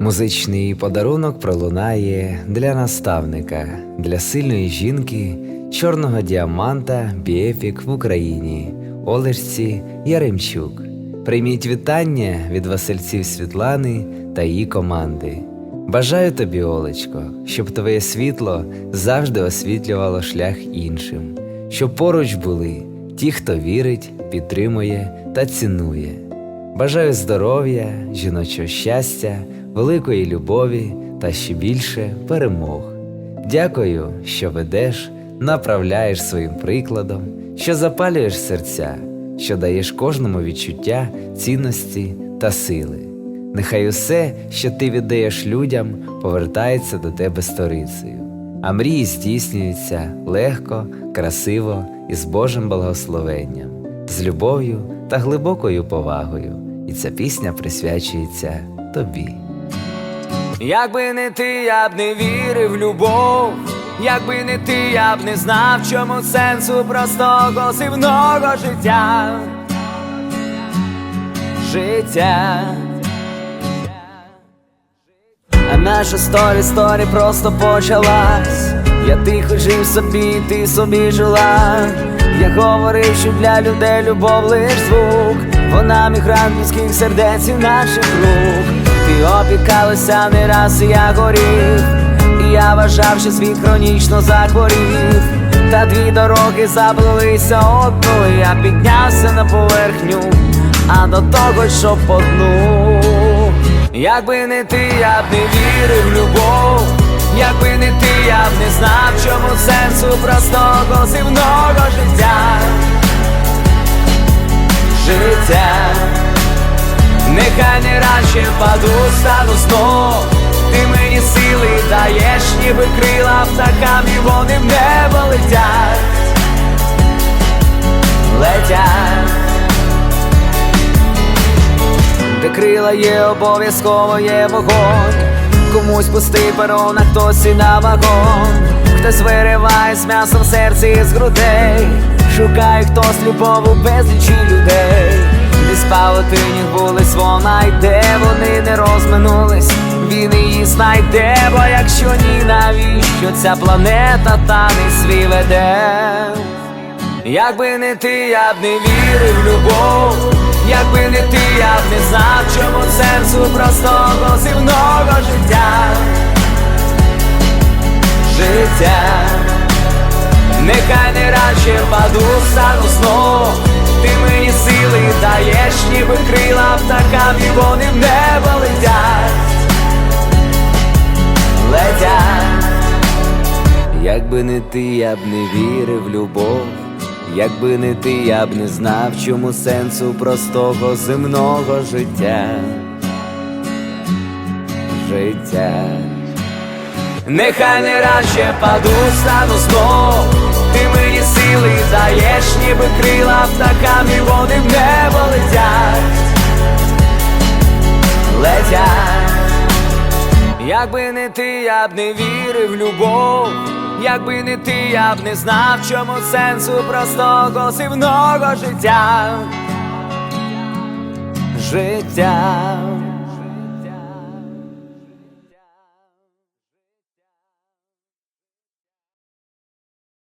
Музичний подарунок пролунає для наставника, для сильної жінки, чорного діаманта Біефік в Україні, Олешці Яремчук. Прийміть вітання від Васильців Світлани та її команди. Бажаю тобі, Олечко, щоб твоє світло завжди освітлювало шлях іншим, щоб поруч були ті, хто вірить, підтримує та цінує. Бажаю здоров'я, жіночого щастя, великої любові та ще більше перемог. Дякую, що ведеш, направляєш своїм прикладом, що запалюєш серця, що даєш кожному відчуття цінності та сили. Нехай усе, що ти віддаєш людям, повертається до тебе сторицею, а мрії здійснюються легко, красиво і з Божим благословенням, з любов'ю та глибокою повагою. І ця пісня присвячується тобі. Якби не ти, я б не вірив в любов. Якби не ти, я б не знав, чому сенсу простого земного життя. Життя. А наша сторі сторі просто почалась. Я тихо жив собі, ти собі жила. Я говорив, що для людей любов лиш звук. Вона мігрант людських сердець і наших рук. Ти опікалася не раз, і я горів. І я вважав, що світ хронічно захворів. Та дві дороги заплилися одною. Я піднявся на поверхню, а до того, що по дну. Якби не ти, я б не вірив в любов. Якби не ти, я б не знав, чому сенсу простого земного життя. Життя, нехай не радше впаду, стану знов. Ти мені сили даєш, ніби крила птахам, і вони в небо летять. Летять. Де крила є, обов'язково є вогонь. Комусь пустий перон, хтось і на вагон. Хтось вириває з м'ясом серце із грудей. Шукає хтось любов у безлічі людей. Десь павутині вулиць вона йде, вони не розминулись, він її знайде, бо якщо ні, навіщо ця планета та не свій веде? Якби не ти, я б не вірив в любов. Якби не ти, я б не знав, чому сенсу простого земного життя. Життя, нехай не радше впаду, стану знов. Ніби крила птахам, і вони в небо летять. Летять. Якби не ти, я б не вірив в любов. Якби не ти, я б не знав, чому сенсу простого земного життя. Життя. Нехай не радше паду, стану знов. Ти мені сили даєш, ніби крила птахам, і вони в небо летять. Летять. Якби не ти, я б не вірив в любов. Якби не ти, я б не знав, чому сенсу простого сивного життя. Життя.